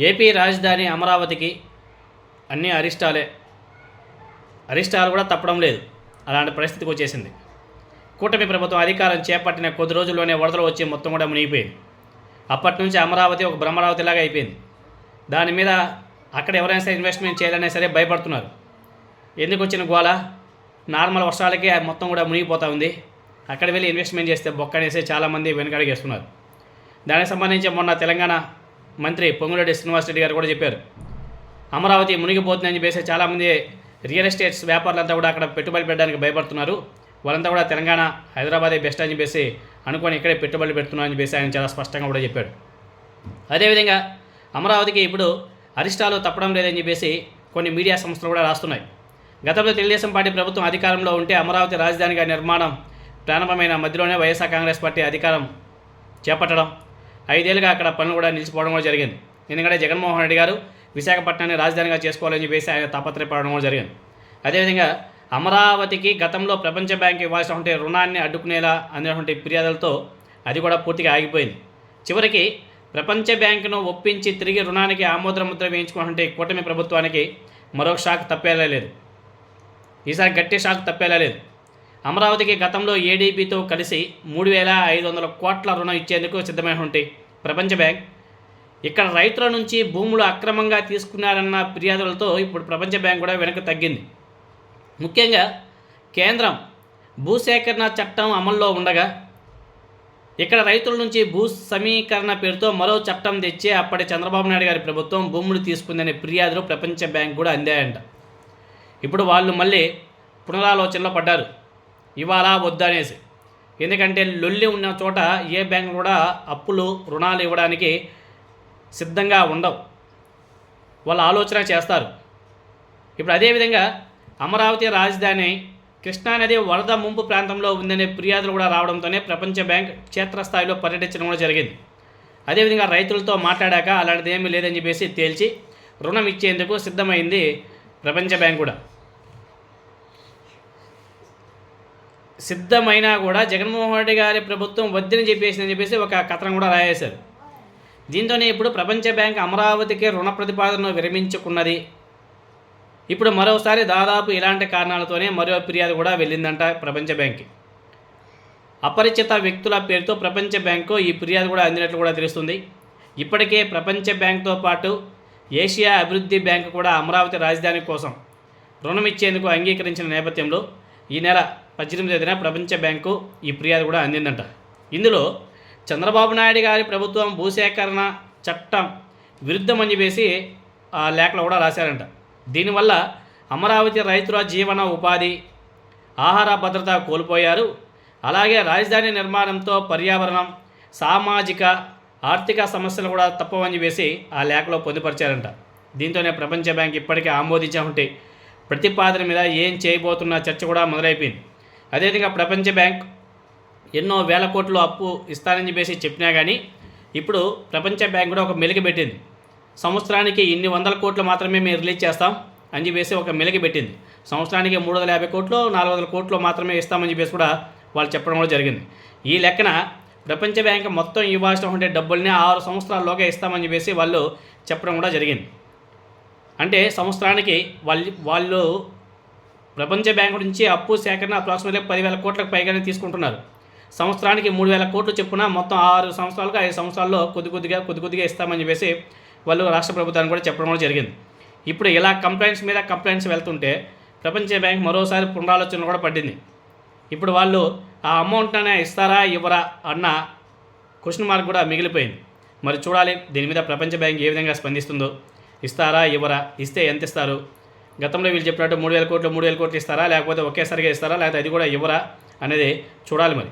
AP రాజధాని అమరావతికి అన్ని అరిష్టాలే. అరిష్టాలు కూడా తప్పడం లేదు. అలాంటి పరిస్థితికి వచ్చేసింది. కూటమి ప్రభుత్వం అధికారం చేపట్టిన కొద్ది రోజుల్లోనే వరదలు వచ్చి మొత్తం కూడా మునిగిపోయింది. అప్పటి నుంచి అమరావతి ఒక బ్రహ్మరావతిలాగా అయిపోయింది. దాని మీద అక్కడ ఎవరైనా సరే ఇన్వెస్ట్మెంట్ చేయాలనే సరే భయపడుతున్నారు. ఎందుకు వచ్చిన గోల నార్మల్ వర్షాలకే అది మొత్తం కూడా మునిగిపోతూ ఉంది. అక్కడ వెళ్ళి ఇన్వెస్ట్మెంట్ చేస్తే బొక్క అనేసి చాలామంది వెనకడిగేస్తున్నారు. దానికి సంబంధించి మొన్న తెలంగాణ మంత్రి పొంగులేటి శ్రీనివాసరెడ్డి గారు కూడా చెప్పారు. అమరావతి మునిగిపోతుందని చెప్పేసి చాలామంది రియల్ ఎస్టేట్స్ వ్యాపారులంతా కూడా అక్కడ పెట్టుబడి పెట్టడానికి భయపడుతున్నారు. వాళ్ళంతా కూడా తెలంగాణ హైదరాబాదే బెస్ట్ అని చెప్పేసి అనుకొని ఇక్కడే పెట్టుబడులు పెడుతున్నారని చెప్పేసి ఆయన చాలా స్పష్టంగా కూడా చెప్పాడు. అదేవిధంగా అమరావతికి ఇప్పుడు అరిష్టాలు తప్పడం లేదని చెప్పేసి కొన్ని మీడియా సంస్థలు కూడా రాస్తున్నాయి. గతంలో తెలుగుదేశం పార్టీ ప్రభుత్వం అధికారంలో ఉంటే అమరావతి రాజధానిగా నిర్మాణం ప్రారంభమైన మధ్యలోనే వైఎస్ఆర్ కాంగ్రెస్ పార్టీ అధికారం చేపట్టడం ఐదేళ్ళుగా అక్కడ పనులు కూడా నిలిచిపోవడం కూడా జరిగింది. ఎందుకంటే జగన్మోహన్ రెడ్డి గారు విశాఖపట్నాన్ని రాజధానిగా చేసుకోవాలని చెప్పేసి ఆయన తాపత్రయపడడం కూడా జరిగింది. అదేవిధంగా అమరావతికి గతంలో ప్రపంచ బ్యాంక్ ఇవ్వాల్సినటువంటి రుణాన్ని అడ్డుకునేలా అనేటువంటి ఫిర్యాదులతో అది కూడా పూర్తిగా ఆగిపోయింది. చివరికి ప్రపంచ బ్యాంకును ఒప్పించి తిరిగి రుణానికి ఆమోద వేయించుకున్నటువంటి కూటమి ప్రభుత్వానికి మరో షాక్ తప్పేలా లేదు. ఈసారి గట్టి షాక్ తప్పేలా లేదు. అమరావతికి గతంలో ఏడీబీతో కలిసి మూడు వేల ఐదు వందల కోట్ల రుణం ఇచ్చేందుకు సిద్ధమైనటువంటి ప్రపంచ బ్యాంక్ ఇక్కడ రైతుల నుంచి భూములు అక్రమంగా తీసుకున్నారన్న ఫిర్యాదులతో ఇప్పుడు ప్రపంచ బ్యాంక్ కూడా వెనక్కి తగ్గింది. ముఖ్యంగా కేంద్రం భూసేకరణ చట్టం అమల్లో ఉండగా ఇక్కడ రైతుల నుంచి భూ సమీకరణ పేరుతో మరో చట్టం తెచ్చి అప్పటి చంద్రబాబు నాయుడు గారి ప్రభుత్వం భూములు తీసుకుందనే ఫిర్యాదులు ప్రపంచ బ్యాంక్ కూడా అందాయంట. ఇప్పుడు వాళ్ళు మళ్ళీ పునరాలోచనలో పడ్డారు. ఇవాళ వద్దనేసి. ఎందుకంటే లొల్లి ఉన్న చోట ఏ బ్యాంక్ కూడా అప్పులు రుణాలు ఇవ్వడానికి సిద్ధంగా ఉండవు. వాళ్ళు ఆలోచన చేస్తారు. ఇప్పుడు అదేవిధంగా అమరావతి రాజధాని కృష్ణానది వరద ముంపు ప్రాంతంలో ఉందనే ఫిర్యాదులు కూడా రావడంతోనే ప్రపంచ బ్యాంక్ క్షేత్రస్థాయిలో పర్యటించడం కూడా జరిగింది. అదేవిధంగా రైతులతో మాట్లాడాక అలాంటిది ఏమీ లేదని చెప్పేసి తేల్చి రుణం ఇచ్చేందుకు సిద్ధమైంది ప్రపంచ బ్యాంక్ కూడా. సిద్ధమైనా కూడా జగన్మోహన్ రెడ్డి గారి ప్రభుత్వం వద్దని చెప్పేసిందని చెప్పేసి ఒక కథనం కూడా రాయేశారు. దీంతోనే ఇప్పుడు ప్రపంచ బ్యాంక్ అమరావతికి రుణ ప్రతిపాదనను విరమించుకున్నది. ఇప్పుడు మరోసారి దాదాపు ఇలాంటి కారణాలతోనే మరో ఫిర్యాదు కూడా వెళ్ళిందంట ప్రపంచ బ్యాంక్. అపరిచిత వ్యక్తుల పేరుతో ప్రపంచ బ్యాంకు ఈ ఫిర్యాదు కూడా అందినట్లు కూడా తెలుస్తుంది. ఇప్పటికే ప్రపంచ బ్యాంక్తో పాటు ఏషియా అభివృద్ధి బ్యాంకు కూడా అమరావతి రాజధాని కోసం రుణం ఇచ్చేందుకు అంగీకరించిన నేపథ్యంలో ఈ నెల పద్దెనిమిది తేదీన ప్రపంచ బ్యాంకు ఈ ఫిర్యాదు కూడా అందిందంట. ఇందులో చంద్రబాబు నాయుడు గారి ప్రభుత్వం భూసేకరణ చట్టం విరుద్ధమని చెప్పేసి ఆ లేఖలో కూడా రాశారంట. దీనివల్ల అమరావతి రైతుల జీవన ఉపాధి ఆహార భద్రత కోల్పోయారు. అలాగే రాజధాని నిర్మాణంతో పర్యావరణం సామాజిక ఆర్థిక సమస్యలు కూడా తప్పవని వేసి ఆ లేఖలో పొందుపరిచారంట. దీంతోనే ప్రపంచ బ్యాంక్ ఇప్పటికే ఆమోదించామంటే ప్రతిపాదన మీద ఏం చేయబోతున్న చర్చ కూడా మొదలైపోయింది. అదేవిధంగా ప్రపంచ బ్యాంక్ ఎన్నో వేల కోట్లు అప్పు ఇస్తానని చెప్పేసి చెప్పినా కానీ ఇప్పుడు ప్రపంచ బ్యాంక్ కూడా ఒక మెలిగి పెట్టింది. సంవత్సరానికి ఇన్ని వందల కోట్లు మాత్రమే మేము రిలీజ్ చేస్తాం అని చెప్పేసి ఒక మెలిగి పెట్టింది. సంవత్సరానికి మూడు వందల యాభై కోట్లు నాలుగు వందల కోట్లు మాత్రమే ఇస్తామని చెప్పేసి కూడా వాళ్ళు చెప్పడం కూడా జరిగింది. ఈ లెక్కన ప్రపంచ బ్యాంక్ మొత్తం ఇవ్వాల్సిన ఉండే డబ్బుల్ని ఆరు సంవత్సరాల్లోగా ఇస్తామని చెప్పేసి వాళ్ళు చెప్పడం కూడా జరిగింది. అంటే సంవత్సరానికి వాళ్ళు వాళ్ళు ప్రపంచ బ్యాంకు నుంచి అప్పు సేకరణ అప్రాక్సిమేట్లీ పదివేల కోట్లకు పైగానే తీసుకుంటున్నారు. సంవత్సరానికి మూడు వేల కోట్లు చెప్పున మొత్తం ఆరు సంవత్సరాలుగా ఐదు సంవత్సరాల్లో కొద్ది కొద్దిగా కొద్ది కొద్దిగా ఇస్తామని చెప్పేసి వాళ్ళు రాష్ట్ర ప్రభుత్వాన్ని కూడా చెప్పడం కూడా జరిగింది. ఇప్పుడు ఇలా కంప్లైంట్స్ మీద కంప్లైంట్స్ వెళ్తుంటే ప్రపంచ బ్యాంక్ మరోసారి పునరాలోచన కూడా పడింది. ఇప్పుడు వాళ్ళు ఆ అమౌంట్నే ఇస్తారా ఇవ్వరా అన్న క్వశ్చన్ మార్క్ కూడా మిగిలిపోయింది. మరి చూడాలి దీని మీద ప్రపంచ బ్యాంక్ ఏ విధంగా స్పందిస్తుందో. ఇస్తారా ఇవ్వరా ఇస్తే ఎంత ఇస్తారు? గతంలో వీళ్ళు చెప్పినట్టు మూడు వేల కోట్లు మూడు వేల కోట్లు ఇస్తారా లేకపోతే ఒకేసారిగా ఇస్తారా లేకపోతే అది కూడా ఇవ్వరా అనేది చూడాలి మరి.